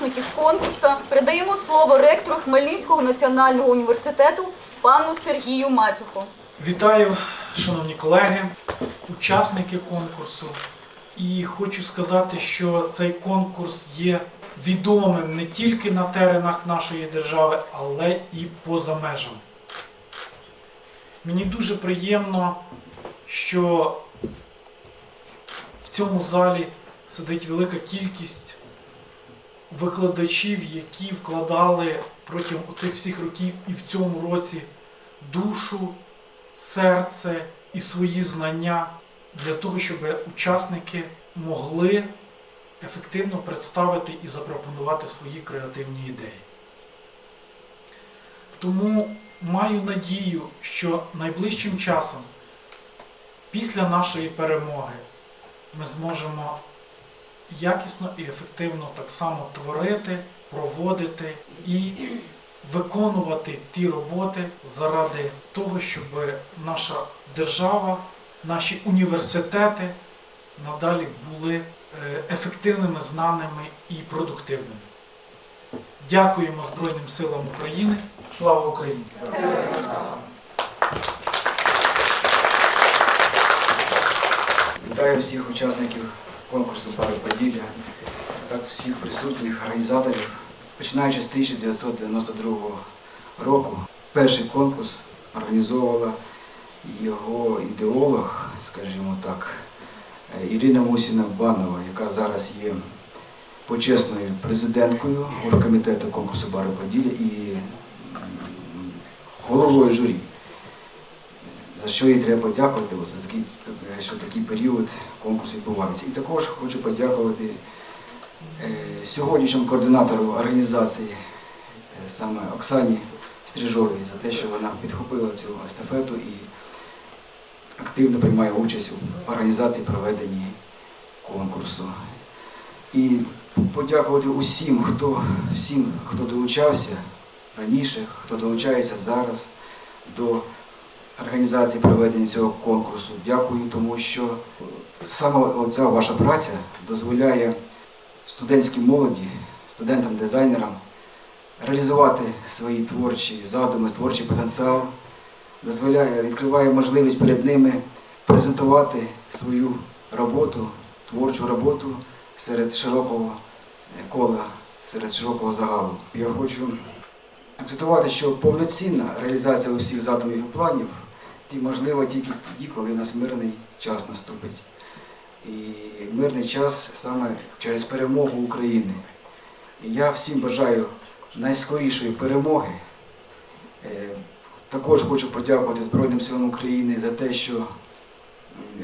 учасників конкурсу передаємо слово ректору Хмельницького національного університету пану Сергію Матюху. Вітаю, шановні колеги, учасники конкурсу. І хочу сказати, що цей конкурс є відомим не тільки на теренах нашої держави, але і поза межами. Мені дуже приємно, що в цьому залі сидить велика кількість викладачів, які вкладали протягом цих всіх років і в цьому році душу, серце і свої знання для того, щоб учасники могли ефективно представити і запропонувати свої креативні ідеї. Тому маю надію, що найближчим часом, після нашої перемоги, ми зможемо якісно і ефективно так само творити, проводити і виконувати ті роботи заради того, щоб наша держава, наші університети надалі були е, ефективними, знаними і продуктивними. Дякуємо Збройним силам України. Слава Україні! Вітаю всіх учасників конкурсу «Пари Поділля, так всіх присутніх організаторів. Починаючи з 1992 року, перший конкурс організовувала його ідеолог, скажімо так, Ірина Мусіна Банова, яка зараз є почесною президенткою оргкомітету конкурсу «Пари Поділля і головою журі що їй треба подякувати, за такий, е, що такий період конкурсу відбувається. І також хочу подякувати е, сьогоднішньому координатору організації, е, саме Оксані Стрижовій, за те, що вона підхопила цю естафету і активно приймає участь у організації проведення конкурсу. І подякувати усім, хто, всім, хто долучався раніше, хто долучається зараз до організації проведення цього конкурсу. Дякую, тому що саме ця ваша праця дозволяє студентській молоді, студентам-дизайнерам реалізувати свої творчі задуми, творчий потенціал, дозволяє, відкриває можливість перед ними презентувати свою роботу, творчу роботу серед широкого кола, серед широкого загалу. Я хочу акцентувати, що повноцінна реалізація усіх задумів і планів ті можлива тільки тоді, коли у нас мирний час наступить. І мирний час саме через перемогу України. І я всім бажаю найскорішої перемоги. Е, Також хочу подякувати Збройним силам України за те, що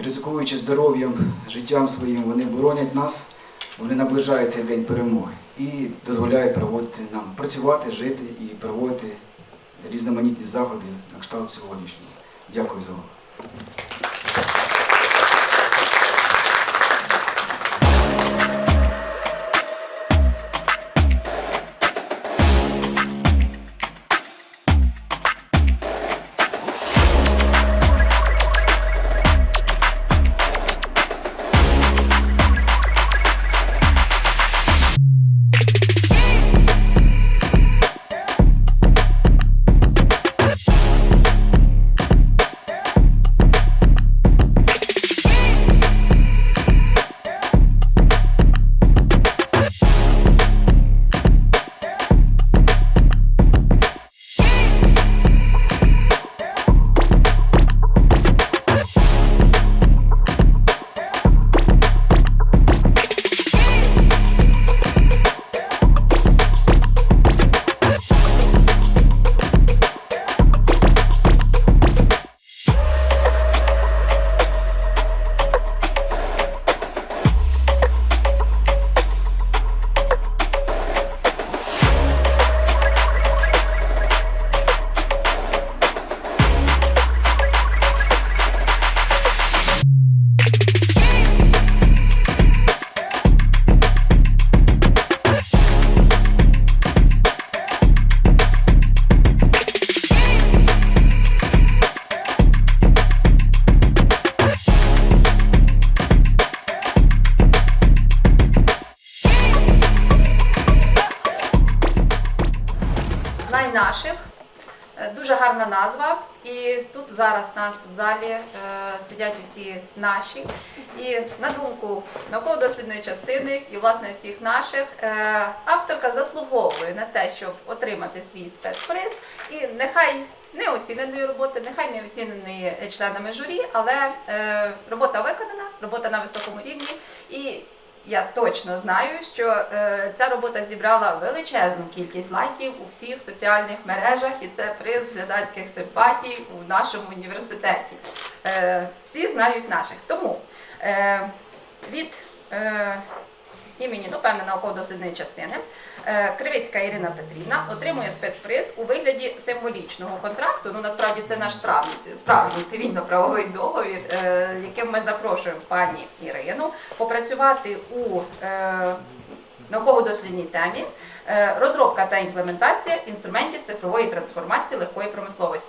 ризикуючи здоров'ям, життям своїм, вони боронять нас, вони наближають цей день перемоги і дозволяють проводити нам працювати, жити і проводити різноманітні заходи на кшталт сьогоднішнього. Дякую за увагу. Гарна назва. І тут зараз у нас в залі е, сидять усі наші. І на думку науково-дослідної частини і власне всіх наших, е, авторка заслуговує на те, щоб отримати свій спецприз. І нехай не оціненої роботи, нехай не оціненої членами журі, але е, робота виконана, робота на високому рівні. І я точно знаю, що е, ця робота зібрала величезну кількість лайків у всіх соціальних мережах, і це приз глядацьких симпатій у нашому університеті. Е, всі знають наших. Тому е, від е, імені, ну, певне, науково-дослідної частини, Кривицька Ірина Петрівна отримує спецприз у вигляді символічного контракту. Ну, насправді це наш справжній, цивільно-правовий договір, е, яким ми запрошуємо пані Ірину попрацювати у е, науково-дослідній темі е, розробка та імплементація інструментів цифрової трансформації легкої промисловості.